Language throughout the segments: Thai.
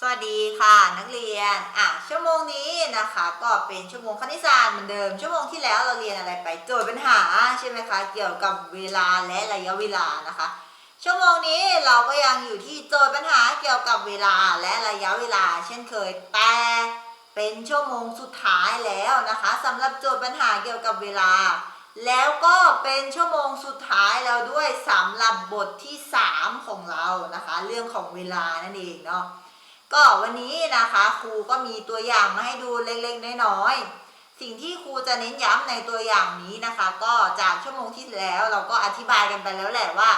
สวัสดีค่ะนักเรียน อะชั่วโมงนี้นะคะ ก็เป็นชั่วโมงคณิตศาสตร์เหมือนเดิม ชั่วโมงที่แล้วเราเรียนอะไรไปโจทย์ปัญหาใช่ไหมคะ เกี่ยวกับเวลาและระยะเวลานะคะ ชั่วโมงนี้เราก็ยังอยู่ที่โจทย์ปัญหาเกี่ยวกับเวลาและระยะเวลา เช่นเคย แต่เป็นชั่วโมงสุดท้ายแล้วนะคะสำหรับโจทย์ปัญหาเกี่ยวกับเวลา แล้วก็เป็นชั่วโมงสุดท้ายแล้วด้วยสำหรับบทที่ 3 ของเรานะคะ เรื่องของเวลานั่นเองเนาะ ก็วันนี้นะคะครูก็มีตัวอย่างมาให้ดูเล็กๆน้อยๆสิ่งที่ครูจะเน้นย้ำในตัวอย่างนี้นะคะ ก็จากชั่วโมงที่แล้วเราก็อธิบายกันไปแล้วแหละว่า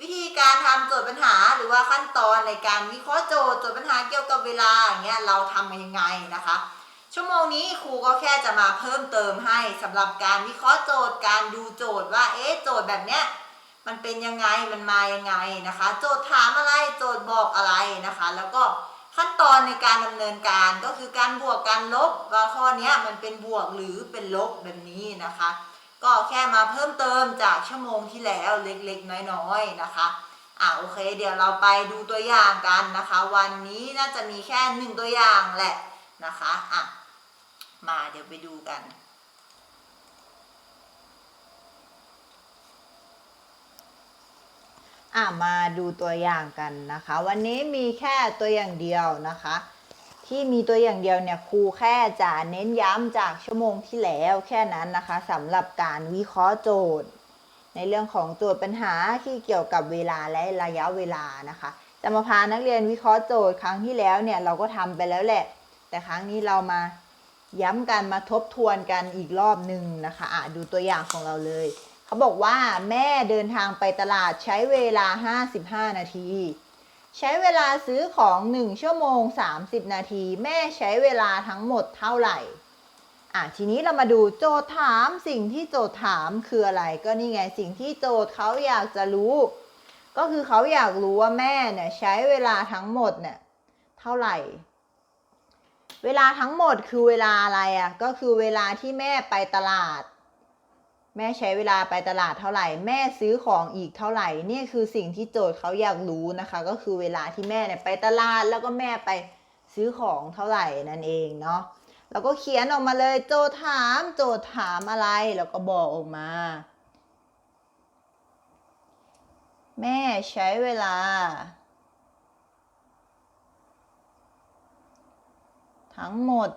วิธีการทำโจทย์ปัญหาหรือว่าขั้นตอนในการวิเคราะห์โจทย์โจทย์ปัญหาเกี่ยวกับเวลาอย่างเงี้ยเราทำมันยังไงนะคะ ชั่วโมงนี้ครูก็แค่จะมาเพิ่มเติมให้สำหรับการวิเคราะห์โจทย์การดูโจทย์ว่าเอ๊ะโจทย์แบบเนี้ยมันเป็นยังไงมันมายังไงนะคะ โจทย์ถามอะไรโจทย์บอกอะไรนะคะ แล้วก็ ขั้นตอนในการดำเนินการก็คือการบวกการลบว่าข้อเนี้ยมันเป็นบวกหรือเป็นลบแบบนี้นะคะ ก็แค่มาเพิ่มเติมจากชั่วโมงที่แล้วเล็กๆ น้อยๆนะคะอ่าโอเค เดี๋ยวเราไปดูตัวอย่างกันนะคะ วันนี้น่าจะมีแค่หนึ่งตัวอย่างแหละนะคะอะมาเดี๋ยวไปดูกัน อะมาดูตัวอย่างกันนะคะ วันนี้มีแค่ตัวอย่างเดียวนะคะ ที่มีตัวอย่างเดียวเนี่ยครูแค่จะเน้นย้ำจากชั่วโมงที่แล้วแค่นั้นนะคะสำหรับการวิเคราะห์โจทย์ ในเรื่องของโจทย์ปัญหาที่เกี่ยวกับเวลาและระยะเวลานะคะจะมาพานักเรียนวิเคราะห์โจทย์ครั้งที่แล้วเนี่ยเราก็ทำไปแล้วแหละ แต่ครั้งนี้เรามาย้ำกันมาทบทวนกันอีกรอบหนึ่งนะคะอะดูตัวอย่างของเราเลย เขาบอกว่าแม่เดินทางไปตลาดใช้เวลา 55 นาที ใช้เวลาซื้อของ 1 ชั่วโมง 30 นาที แม่ใช้เวลาทั้งหมดเท่าไหร่อะทีนี้เรามาดูโจทย์ถามสิ่งที่โจทย์ถามคืออะไร ก็นี่ไงสิ่งที่โจทย์เขาอยากจะรู้ ก็คือเขาอยากรู้ว่าแม่เนี่ยใช้เวลาทั้งหมดเนี่ยเท่าไหร่ เวลาทั้งหมดคือเวลาอะไรอะก็คือเวลาที่แม่ไปตลาด แม่ใช้เวลาไปตลาดเท่าไหร่ แม่ซื้อของอีกเท่าไหร่เนี่ยคือสิ่งที่โจทย์เขาอยากรู้นะคะ ก็คือเวลาที่แม่เนี่ยไปตลาดแล้วก็แม่ไปซื้อของเท่าไหร่นั่นเองเนาะแล้วก็เขียนออกมาเลยโจทย์ถาม โจทย์ถามอะไรแล้วก็บอกออกมา แม่ใช้เวลา ทั้งหมด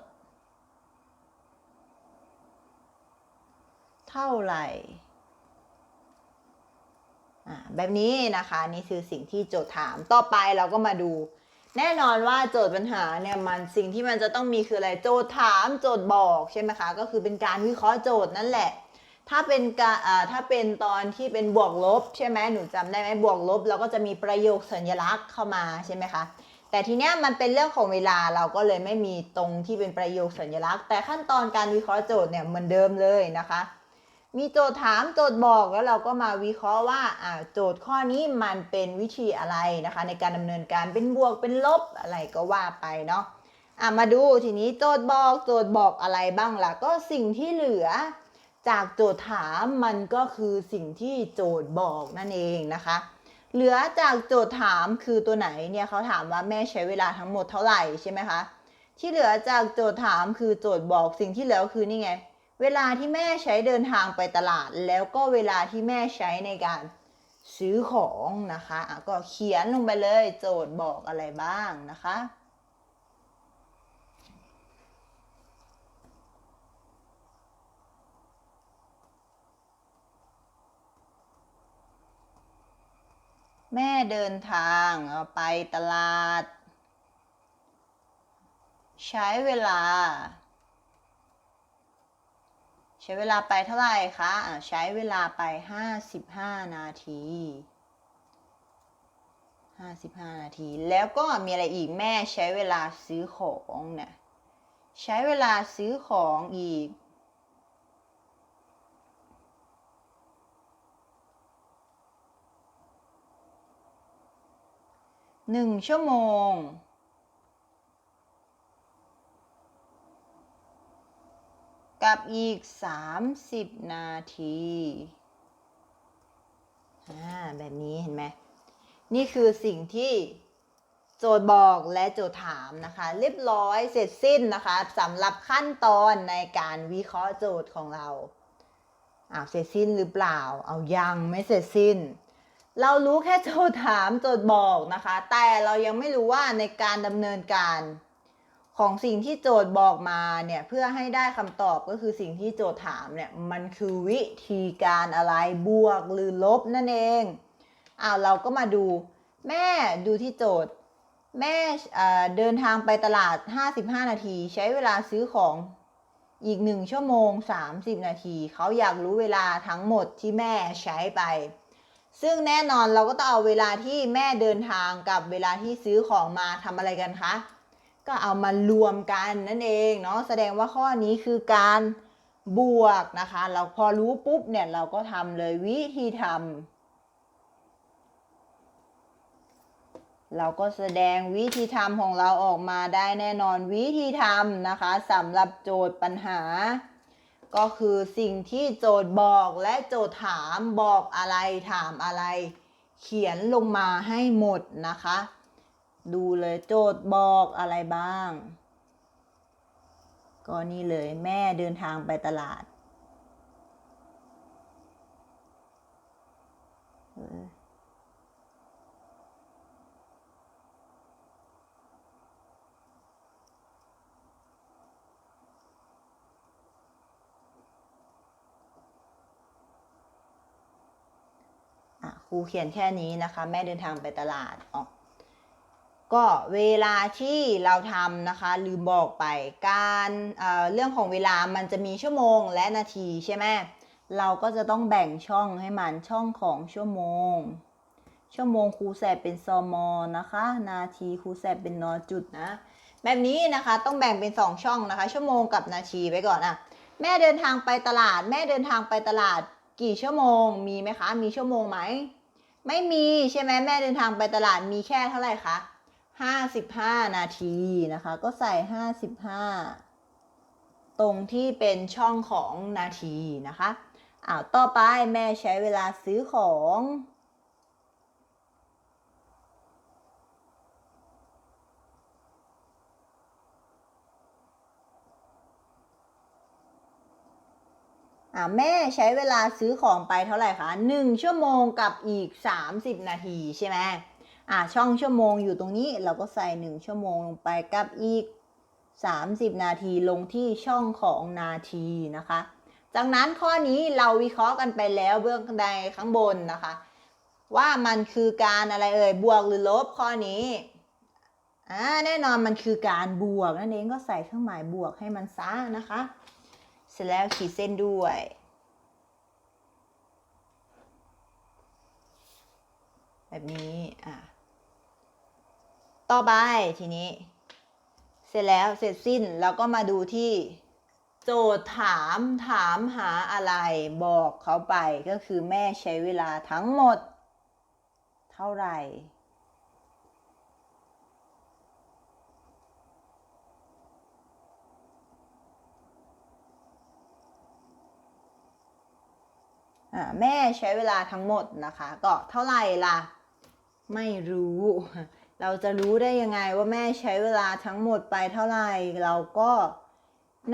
เท่าไหร่แบบนี้นะคะนี่คือสิ่งที่โจทย์ถามต่อไปเราก็มาดู แน่นอนว่าโจทย์ปัญหาเนี่ยมันสิ่งที่มันจะต้องมีคืออะไรโจทย์ถามโจทย์บอกใช่ไหมคะ ก็คือเป็นการวิเคราะห์โจทย์นั่นแหละ ถ้าเป็นการถ้าเป็นตอนที่เป็นบวกลบใช่ไหมหนูจำได้ไหมบวกลบ เราก็จะมีประโยคสัญลักษณ์เข้ามาใช่ไหมคะแต่ทีเนี้ยมันเป็นเรื่องของเวลาเราก็เลยไม่มีตรงที่เป็นประโยคสัญลักษณ์ แต่ขั้นตอนการวิเคราะห์โจทย์เนี่ยเหมือนเดิมเลยนะคะ มีโจทย์ถามโจทย์บอกแล้วเราก็มาวิเคราะห์ว่าอ่าโจทย์ข้อนี้มันเป็นวิธีอะไรนะคะ ในการดำเนินการเป็นบวกเป็นลบอะไรก็ว่าไปเนาะอะมาดูทีนี้โจทย์บอกโจทย์บอกอะไรบ้างล่ะก็สิ่งที่เหลือ จากโจทย์ถามมันก็คือสิ่งที่โจทย์บอกนั่นเองนะคะ เหลือจากโจทย์ถามคือตัวไหนเนี่ยเขาถามว่าแม่ใช้เวลาทั้งหมดเท่าไหร่ใช่ไหมคะที่เหลือจากโจทย์ถามคือโจทย์บอกสิ่งที่เหลือคือนี่ไง เวลาที่แม่ใช้เดินทางไปตลาด แล้วก็เวลาที่แม่ใช้ในการซื้อของนะคะะก็เขียนลงไปเลยโจทย์บอกอะไรบ้างนะคะแม่เดินทางไปตลาด ใช้เวลา ช้เวลาไปเท่าไหร่คะะใช้เวลาไป 55 นาที 55 นาที แล้วก็มีอะไรอีกแม่ใช้เวลาซื้อของเนี่ยใช้เวลาซื้อของอีก หนึ่งชั่วโมง กับอีก 30 นาทีอ่าแบบนี้เห็นไหมนี่คือสิ่งที่โจทย์บอกและโจทย์ถามนะคะ เรียบร้อยเสร็จสิ้นนะคะสำหรับขั้นตอนในการวิเคราะห์โจทย์ของเราอ้าวเสร็จสิ้นหรือเปล่า เอายังไม่เสร็จสิ้น เรารู้แค่โจทย์ถามโจทย์บอกนะคะ แต่เรายังไม่รู้ว่าในการดำเนินการ ของสิ่งที่โจทย์บอกมาเนี่ยเพื่อให้ได้คำตอบก็คือสิ่งที่โจทย์ถามเนี่ยมันคือวิธีการอะไรบวกหรือลบนั่นเองอ้าวเราก็มาดู แม่ดูที่โจทย์ แม่เดินทางไปตลาด 55 นาที ใช้เวลาซื้อของอีก 1 ชั่วโมง 30 นาที เขาอยากรู้เวลาทั้งหมดที่แม่ใช้ไป ซึ่งแน่นอนเราก็ต้องเอาเวลาที่แม่เดินทางกับเวลาที่ซื้อของมาทำอะไรกันคะ ก็เอามารวมกันนั่นเองเนาะแสดงว่าข้อนี้คือการบวกนะคะ เราพอรู้ปุ๊บเนี่ยเราก็ทำเลยวิธีทำเราก็แสดงวิธีทำของเราออกมาได้แน่นอนวิธีทำนะคะสำหรับโจทย์ปัญหา ก็คือสิ่งที่โจทย์บอกและโจทย์ถามบอกอะไรถามอะไร เขียนลงมาให้หมดนะคะ ดูเลยโจทย์บอกอะไรบ้าง ก็นี่เลยแม่เดินทางไปตลาดอะครูเขียนแค่นี้นะคะ แม่เดินทางไปตลาดออก ก็เวลาที่เราทำนะคะ ลืมบอกไปการเเรื่องของเวลามันจะมีชั่วโมงและนาทีใช่ไหมเราก็จะต้องแบ่งช่องให้มันช่องของชั่วโมง ชั่วโมงครูแสบเป็นซอมอนะคะ นาทีครูแสบเป็นนอจุดนะแบบนี้นะคะต้องแบ่งเป็นสองช่องนะคะ ชั่วโมงกับนาทีไว้ก่อนอะแม่เดินทางไปตลาด แม่เดินทางไปตลาดกี่ชั่วโมง มีไหมคะ มีชั่วโมงไหมไม่มีใช่ไหมแม่เดินทางไปตลาดมีแค่เท่าไหร่คะ 55 นาทีนะคะ ก็ใส่ 55 ตรงที่เป็นช่องของนาทีนะคะอ้าวต่อไปแม่ใช้เวลาซื้อของอ่าแม่ใช้เวลาซื้อของไปเท่าไหร่คะ 1 ชั่วโมงกับอีก 30 นาทีใช่ไหม อ่าช่องชั่วโมงอยู่ตรงนี้เราก็ใส่ 1 ชั่วโมงลงไปกับอีก 30 นาทีลงที่ช่องของนาทีนะคะ จากนั้นข้อนี้เราวิเคราะห์กันไปแล้วเบื้องใดข้างบนนะคะ ว่ามันคือการอะไรเอ่ยบวกหรือลบข้อนี้อ่าแน่นอนมันคือการบวกนั่นเองก็ใส่เครื่องหมายบวกให้มันซะนะคะ เสร็จแล้วขีดเส้นด้วยแบบนี้ อะ ต่อไปทีนี้ เสร็จแล้วเสร็จสิ้นเราก็มาดูที่โจทย์ถามถามหาอะไรบอกเขาไปก็คือแม่ใช้เวลาทั้งหมด เท่าไหร่ แม่ใช้เวลาทั้งหมดนะคะ ก็เท่าไหร่ล่ะ ไม่รู้ เราจะรู้ได้ยังไงว่าแม่ใช้เวลาทั้งหมดไปเท่าไหร่ เราก็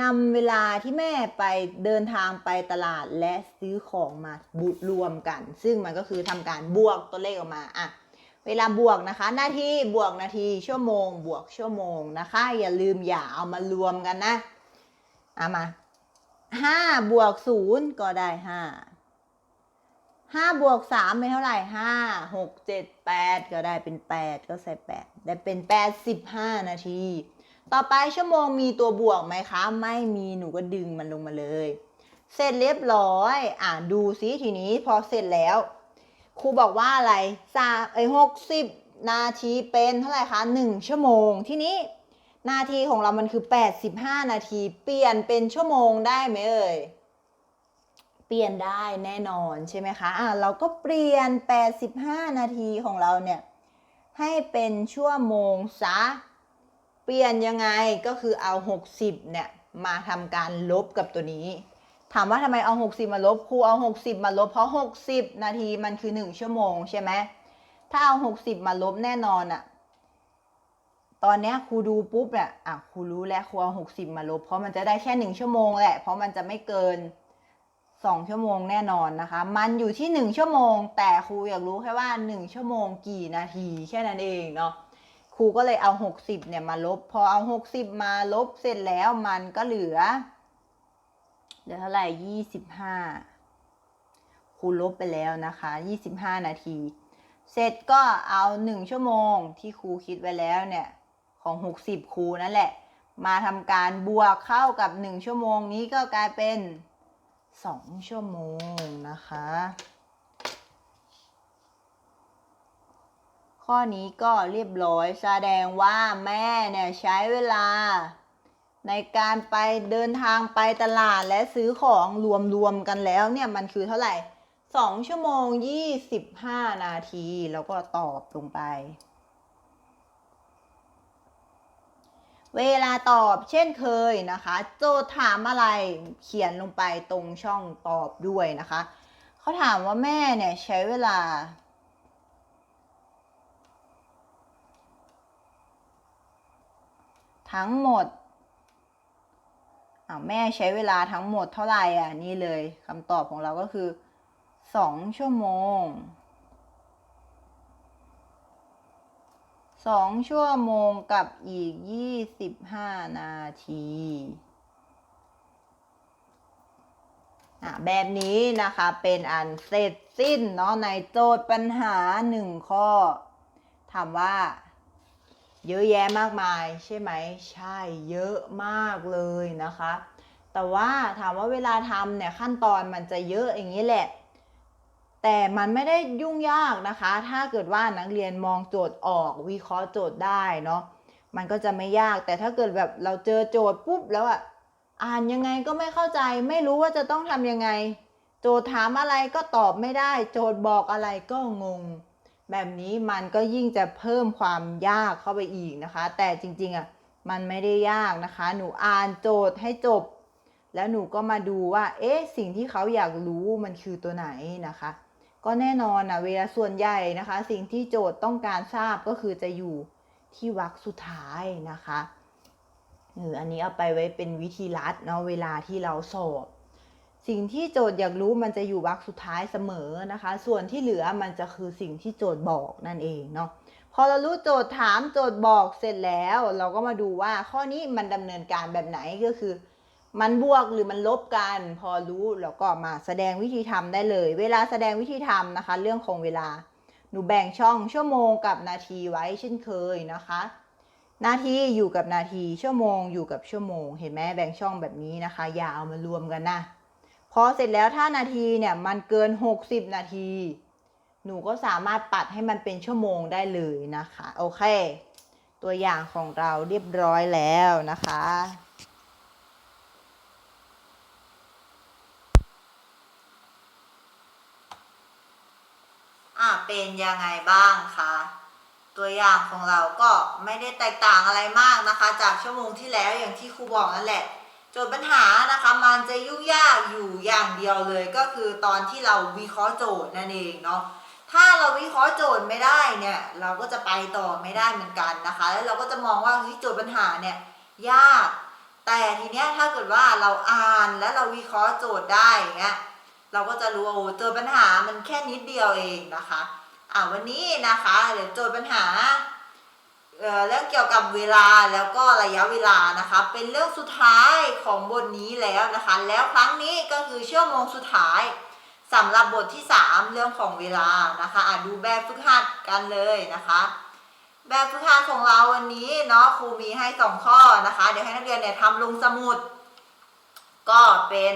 นำเวลาที่แม่ไปเดินทางไปตลาดและซื้อของมาบุรวมกัน ซึ่งมันก็คือทำการบวกตัวเลขออกมาอะเวลาบวกนะคะ นาทีบวกนาทีชั่วโมง บวกชั่วโมงนะคะ อย่าลืมอย่าเอามารวมกันนะเอามาห้าบวกศูนย์ก็ได้ห้า ห้าบวกสามเป็นเท่าไหร่ห้าหกเจ็ดแปดก็ได้เป็นแปดก็ใส่แปดได้เป็นแปดสิบห้านาที ต่อไปชั่วโมงมีตัวบวกไหมคะ ไม่มีหนูก็ดึงมันลงมาเลย เสร็จเรียบร้อย อ่าดูซิทีนี้พอเสร็จแล้วครูบอกว่าอะไรสามเอ้หกสิบนาทีเป็นเท่าไหร่คะหนึ่งชั่วโมงทีนี้นาทีของเรามันคือ85นาที เปลี่ยนเป็นชั่วโมงได้ไหมเอ่ย เปลี่ยนได้แน่นอนใช่ไหมคะอะเราก็เปลี่ยน 85 นาทีของเราเนี่ย ให้เป็นชั่วโมงซะ เปลี่ยนยังไงก็คือเอา 60 เนี่ย มาทำการลบกับตัวนี้ ถามว่าทำไมเอา 60 มาลบครูเอา 60 มาลบเพราะ 60 นาทีมันคือ 1 ชั่วโมงใช่ไหมถ้าเอา 60 มาลบแน่นอนอะตอนนี้ครูดูปุ๊บเนี่ยอะครูรู้แล้วครูเอาหกสิบมาลบ เพราะมันจะได้แค่หนึ่งชั่วโมงแหละเพราะมันจะไม่เกิน สองชั่วโมงแน่นอนนะคะ มันอยู่ที่หนึ่งชั่วโมง แต่ครูอยากรู้แค่ว่าหนึ่งชั่วโมงกี่นาทีแค่นั้นเองเนาะครูก็เลยเอาหกสิบเนี่ยมาลบ พอเอาหกสิบมาลบเสร็จแล้วมันก็เหลือ เหลือเท่าไหร่ยี่สิบห้าครูลบไปแล้วนะคะยี่สิบห้านาที เสร็จก็เอาหนึ่งชั่วโมงที่ครูคิดไว้แล้วเนี่ยของหกสิบครูนั่นแหละ มาทำการบวกเข้ากับหนึ่งชั่วโมงนี้ก็กลายเป็น สองชั่วโมงนะคะ ข้อนี้ก็เรียบร้อยแสดงว่าแม่เนี่ยใช้เวลา ในการไปเดินทางไปตลาดและซื้อของรวมๆกันแล้วเนี่ยมันคือเท่าไหร่ 2 ชั่วโมง 25 นาที แล้วก็ตอบลงไป เวลาตอบเช่นเคยนะคะ โจทย์ถามอะไรเขียนลงไปตรงช่องตอบด้วยนะคะเขาถามว่าแม่เนี่ยใช้เวลา ทั้งหมดอ่าแม่ใช้เวลาทั้งหมดเท่าไหร่อะนี่เลยคำตอบของเราก็คือสองชั่วโมง สองชั่วโมงกับอีกยี่สิบห้านาทีอะแบบนี้นะคะเป็นอันเสร็จสิ้นเนาะในโจทย์ปัญหาหนึ่งข้อถามว่า เยอะแยะมากมายใช่ไหมใช่เยอะมากเลยนะคะ แต่ว่าถามว่าเวลาทำเนี่ยขั้นตอนมันจะเยอะอย่างนี้แหละ แต่มันไม่ได้ยุ่งยากนะคะ ถ้าเกิดว่านักเรียนมองโจทย์ออกวิเคราะห์โจทย์ได้เนาะมันก็จะไม่ยากแต่ถ้าเกิดแบบเราเจอโจทย์ปุ๊บแล้วอะอ่านยังไงก็ไม่เข้าใจ ไม่รู้ว่าจะต้องทำยังไง โจทย์ถามอะไรก็ตอบไม่ได้ โจทย์บอกอะไรก็งง แบบนี้มันก็ยิ่งจะเพิ่มความยากเข้าไปอีกนะคะ แต่จริงๆอะมันไม่ได้ยากนะคะ หนูอ่านโจทย์ให้จบ แล้วหนูก็มาดูว่า เอ๊ะ สิ่งที่เขาอยากรู้มันคือตัวไหนนะคะ ก็แน่นอนนะเวลาส่วนใหญ่นะคะ สิ่งที่โจทย์ต้องการทราบก็คือจะอยู่ที่วรรคสุดท้ายนะคะเอออันนี้เอาไปไว้เป็นวิธีลัดเนาะเวลาที่เราสอบ สิ่งที่โจทย์อยากรู้มันจะอยู่วรรคสุดท้ายเสมอนะคะ ส่วนที่เหลือมันจะคือสิ่งที่โจทย์บอกนั่นเองเนาะพอเรารู้โจทย์ถามโจทย์บอกเสร็จแล้ว เราก็มาดูว่าข้อนี้มันดำเนินการแบบไหนก็คือ มันบวกหรือมันลบกัน พอรู้เราก็มาแสดงวิธีทำได้เลย เวลาแสดงวิธีทำนะคะ เรื่องของเวลา หนูแบ่งช่องชั่วโมงกับนาทีไว้เช่นเคยนะคะ นาทีอยู่กับนาที ชั่วโมงอยู่กับชั่วโมง เห็นไหมแบ่งช่องแบบนี้นะคะ อย่าเอามารวมกันนะ พอเสร็จแล้วถ้านาทีเนี่ยมันเกิน 60 นาที หนูก็สามารถปัดให้มันเป็นชั่วโมงได้เลยนะคะ โอเค ตัวอย่างของเราเรียบร้อยแล้วนะคะ อะ เป็นยังไงบ้างคะตัวอย่างของเราก็ไม่ได้แตกต่างอะไรมากนะคะ จากชั่วโมงที่แล้วอย่างที่ครูบอกนั่นแหละโจทย์ปัญหานะคะมันจะยุ่งยากอยู่อย่างเดียวเลยก็คือตอนที่เราวิเคราะห์โจทย์นั่นเองเนาะถ้าเราวิเคราะห์โจทย์ไม่ได้เนี่ยเราก็จะไปต่อไม่ได้เหมือนกันนะคะ แล้วเราก็จะมองว่าโจทย์ปัญหาเนี่ยยาก แต่ทีเนี้ยถ้าเกิดว่าเราอ่านแล้วเราวิเคราะห์โจทย์ได้อย่างเงี้ยเราก็จะรู้ว่าโอ้โจทย์ปัญหามันแค่นิดเดียวเองนะคะ อ่าวันนี้นะคะเดี๋ยวโจทย์ปัญหาเรื่องเกี่ยวกับเวลาแล้วก็ระยะเวลานะคะ เป็นเรื่องสุดท้ายของบทนี้แล้วนะคะ แล้วครั้งนี้ก็คือชั่วโมงสุดท้ายสำหรับบทที่ 3 เรื่องของเวลานะคะอะดูแบบฝึกหัดกันเลยนะคะ แบบฝึกหัดของเราวันนี้เนาะครูมีให้ 2 ข้อนะคะ เดี๋ยวให้นักเรียนเนี่ยทำลงสมุด ก็เป็น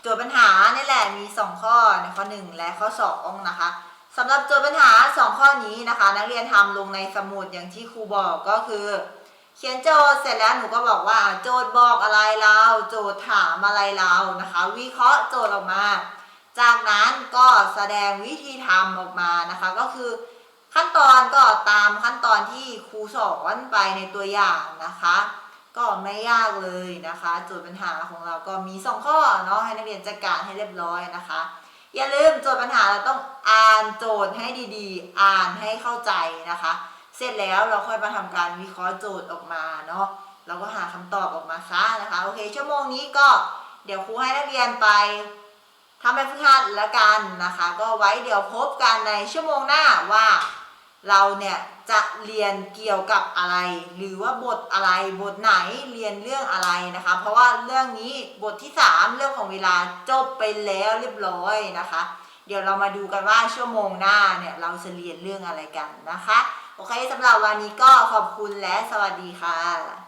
โจทย์ปัญหานี่แหละมี 2 ข้อในข้อ 1 และข้อ 2 นะคะ สำหรับโจทย์ปัญหา 2 ข้อนี้นะคะ นักเรียนทำลงในสมุดอย่างที่ครูบอกก็คือ เขียนโจทย์เสร็จแล้วหนูก็บอกว่า โจทย์บอกอะไรเราโจทย์ถามอะไรเรานะคะ วิเคราะห์โจทย์ออกมา จากนั้นก็แสดงวิธีทำออกมานะคะ ก็คือขั้นตอนก็ตามขั้นตอนที่ครูสอนไปในตัวอย่างนะคะ ก็ไม่ยากเลยนะคะโจทย์ปัญหาของเราก็มี 2 ข้อเนาะให้นักเรียนจัดการให้เรียบร้อยนะคะ อย่าลืมโจทย์ปัญหาเราต้องอ่านโจทย์ให้ดีๆ อ่านให้เข้าใจนะคะ เสร็จแล้วเราค่อยมาทำการวิเคราะห์โจทย์ออกมาเนาะเราก็หาคำตอบออกมาซะนะคะโอเค ชั่วโมงนี้ก็เดี๋ยวครูให้นักเรียนไปทำแบบฝึกหัดแล้วกันนะคะ ก็ไว้เดี๋ยวพบกันในชั่วโมงหน้าว่า เราเนี่ยจะเรียนเกี่ยวกับอะไร หรือว่าบทอะไรบทไหนเรียนเรื่องอะไรนะคะ เพราะว่าเรื่องนี้บทที่ 3 เรื่องของเวลาจบไปแล้วเรียบร้อยนะคะ เดี๋ยวเรามาดูกันว่าชั่วโมงหน้าเนี่ยเราจะเรียนเรื่องอะไรกันนะคะ โอเคสำหรับวันนี้ก็ขอบคุณและสวัสดีค่ะ